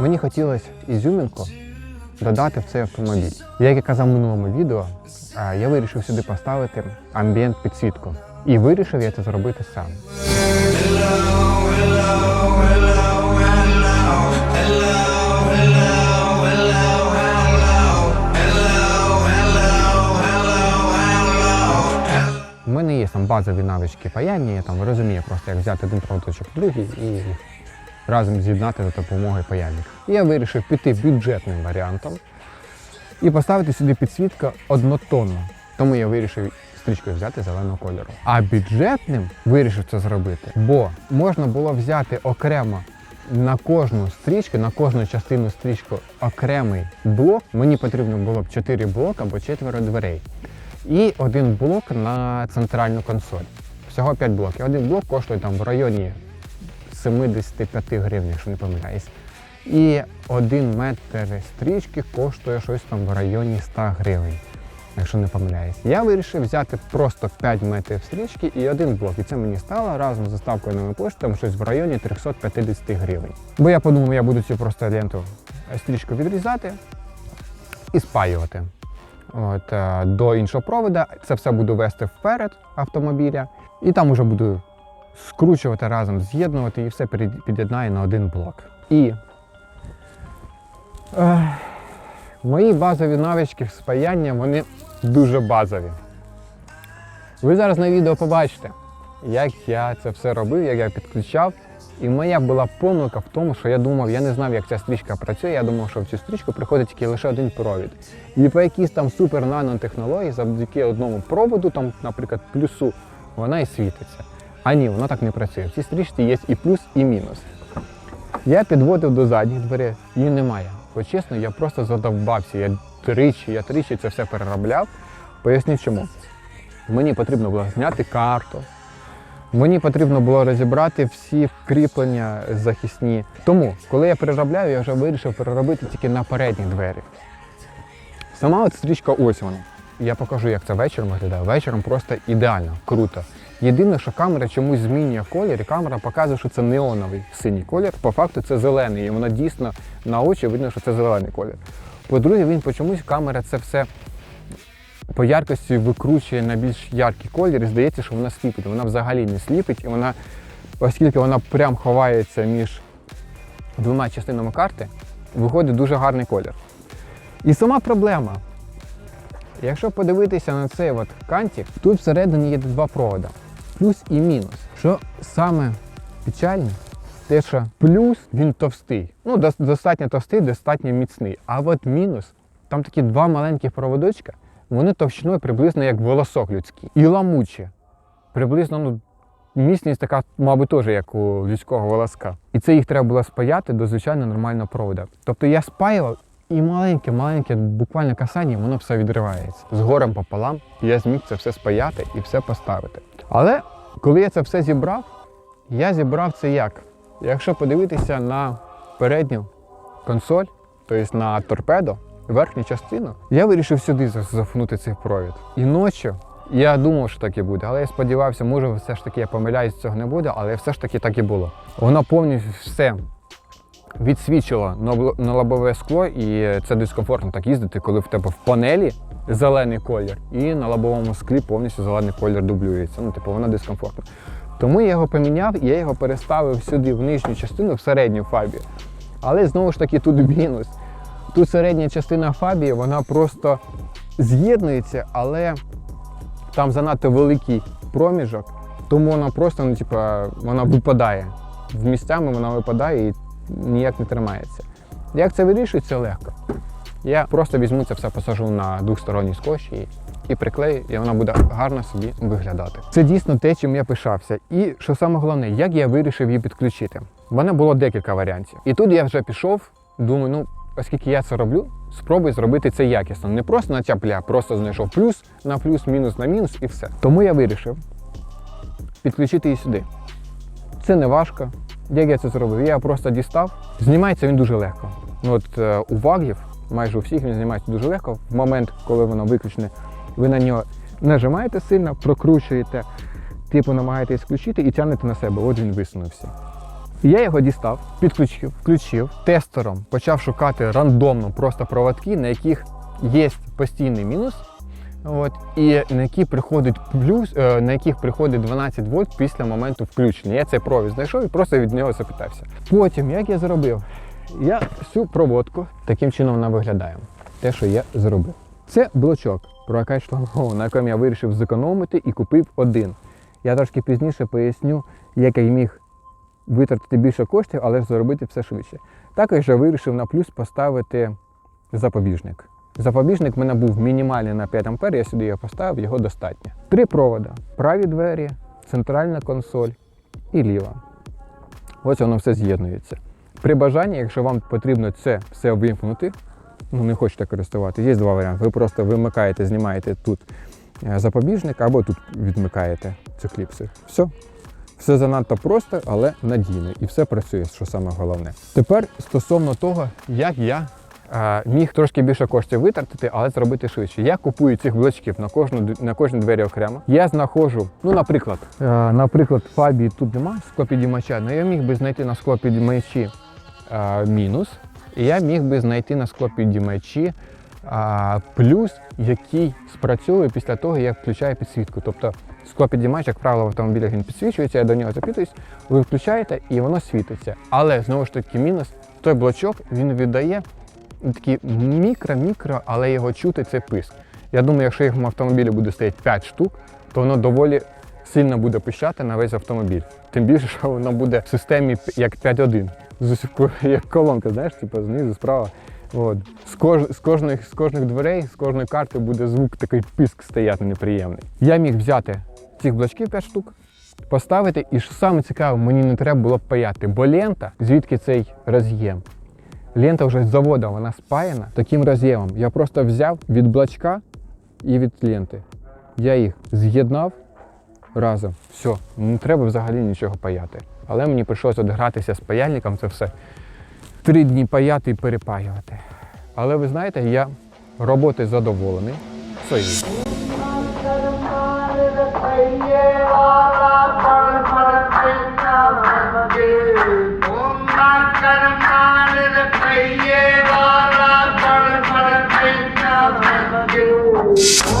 Мені хотілося ізюмінку додати в цей автомобіль. Як я казав в минулому відео, я вирішив сюди поставити амбієнт підсвітку. І вирішив я це зробити сам. У мене є там базові навички паяння, я розумію просто, як взяти один проводочок другий і разом з'єднати за допомогою паяльника. І я вирішив піти бюджетним варіантом і поставити сюди підсвітка однотонну. Тому я вирішив стрічкою взяти зеленого кольору. А бюджетним вирішив це зробити, бо можна було взяти окремо на кожну стрічку, на кожну частину стрічки окремий блок. Мені потрібно було б 4 блока або четверо дверей. І один блок на центральну консоль. Всього 5 блоків. Один блок коштує там в районі 75 гривень, якщо не помиляюсь. І один метр стрічки коштує щось там в районі 100 гривень, якщо не помиляюсь. Я вирішив взяти просто 5 метрів стрічки і один блок. І це мені стало разом з доставкою нової пошти там щось в районі 350 гривень. Бо я подумав, я буду цю просто ленту стрічку відрізати і спаювати. От, е, до іншого провода. Це все буду вести вперед автомобіля. І там уже буду скручувати разом, з'єднувати і все під'єднаю на один блок. І е, мої базові навички спаяння, вони дуже базові. Ви зараз на відео побачите, як я це все робив, як я підключав. І моя була помилка в тому, що я думав, я не знав, як ця стрічка працює. Я думав, що в цю стрічку приходить тільки лише один провід. І по якійсь там супер нанотехнології, завдяки одному проводу, там, наприклад, плюсу, вона і світиться. А ні, вона так не працює. В цій стрічці є і плюс, і мінус. Я підводив до задніх дверей, її немає. Бо чесно, я просто задовбався. Я тричі, я тричі це все переробляв. Поясню чому. Мені потрібно було зняти карту. Мені потрібно було розібрати всі кріплення захисні. Тому, коли я переробляю, я вже вирішив переробити тільки на передні двері. Сама от стрічка ось вона. Я покажу, як це вечором виглядає. Вечором просто ідеально, круто. Єдине, що камера чомусь змінює колір, і камера показує, що це неоновий синій колір. По факту це зелений, і воно дійсно на очі видно, що це зелений колір. По-друге, він по чомусь камера це все по яркості викручує на більш яркий колір і здається, що вона сліпить. Вона взагалі не сліпить, і вона, оскільки вона прям ховається між двома частинами карти, виходить дуже гарний колір. І сама проблема. Якщо подивитися на цей от кантик, тут всередині є два провода. Плюс і мінус. Що саме печальне, те, що плюс він товстий. Ну, достатньо товстий, достатньо міцний. А от мінус, там такі два маленьких проводочка, вони товщиною приблизно як волосок людський. І ламучі. Приблизно, ну, міцність така, мабуть, теж як у людського волоска. І це їх треба було спаяти до звичайно нормального провода. Тобто я спаював і маленьке-маленьке, буквально касання, воно все відривається. З горем пополам я зміг це все спаяти і все поставити. Але коли я це все зібрав, я зібрав це як? Якщо подивитися на передню консоль, тобто на торпедо, верхню частину, я вирішив сюди за- зафнути цей провід. І ночі я думав, що так і буде, але я сподівався, може, все ж таки я помиляюсь, цього не буде, але все ж таки так і було. Воно повністю все відсвічило на лобове скло, і це дискомфортно так їздити, коли в тебе в панелі зелений колір, і на лобовому склі повністю зелений колір дублюється. Ну, типу, воно дискомфортно. Тому я його поміняв, і я його переставив сюди в нижню частину, в середню фабі. Але знову ж таки тут мінус. Тут середня частина фабії, вона просто з'єднується, але там занадто великий проміжок, тому вона просто ну, типа, вона випадає. В місцями вона випадає і ніяк не тримається. Як це вирішується легко? Я просто візьму це все посажу на двосторонній скотч і, і приклею, і вона буде гарно собі виглядати. Це дійсно те, чим я пишався. І що саме головне, як я вирішив її підключити. В мене було декілька варіантів. І тут я вже пішов, думаю, ну, оскільки я це роблю, спробуй зробити це якісно. Не просто на тяпля, просто знайшов плюс на плюс, мінус на мінус і все. Тому я вирішив підключити її сюди. Це не важко. Як я це зробив? Я просто дістав. Знімається він дуже легко. Ну, от е, у вагів, майже у всіх він знімається дуже легко. В момент, коли воно виключене, ви на нього нажимаєте сильно, прокручуєте типу намагаєтесь включити і тягнете на себе. От він висунувся. Я його дістав, підключив, включив, тестером почав шукати рандомно просто проводки, на яких є постійний мінус. От, і на які приходить плюс, е, на яких приходить 12 вольт після моменту включення. Я цей провід знайшов і просто від нього запитався. Потім, як я зробив, я всю проводку таким чином вона виглядає. Те, що я зробив. Це блочок, прокач шлангового, на якому я вирішив зекономити і купив один. Я трошки пізніше поясню, як я міг витратити більше коштів, але зробити все швидше. Також я вирішив на плюс поставити запобіжник. Запобіжник в мене був мінімальний на 5 А, я сюди його поставив, його достатньо. Три провода: праві двері, центральна консоль і ліва. Ось воно все з'єднується. При бажанні, якщо вам потрібно це все вимкнути, ну не хочете користуватися, є два варіанти. Ви просто вимикаєте, знімаєте тут е, запобіжник або тут відмикаєте ці кліпси. Все. Все занадто просто, але надійно. І все працює, що саме головне. Тепер стосовно того, як я е, міг трошки більше коштів витратити, але зробити швидше. Я купую цих блочків на кожну на кожні двері окремо. Я знаходжу, ну, наприклад, е, наприклад, фабі тут немає склопідіймача, але я міг би знайти на склопідіймачі е, мінус, і я міг би знайти на склопідіймачі плюс, який спрацьовує після того, як включаю підсвітку. Тобто склопідіймач, як правило, в автомобілях він підсвічується, я до нього запитуюсь, ви включаєте і воно світиться. Але знову ж таки, мінус, той блочок він віддає такі мікро-мікро, але його чути це писк. Я думаю, якщо їх в автомобілі буде стояти 5 штук, то воно доволі сильно буде пищати на весь автомобіль. Тим більше, що воно буде в системі як 5.1. З як колонка, знаєш, типу знизу, справа. От. З, кож, з, кожних, з кожних дверей, з кожної карти буде звук такий писк стояти неприємний. Я міг взяти цих блочків 5 штук, поставити, і що саме цікаве, мені не треба було паяти, бо лента, звідки цей роз'єм. Лента вже з заводу, вона спаяна таким роз'ємом. Я просто взяв від блочка і від ленти. Я їх з'єднав разом. Все, не треба взагалі нічого паяти. Але мені прийшлося гратися з паяльником, це все три дні паяти і перепаювати. Але ви знаєте, я роботи задоволений. Є. Oh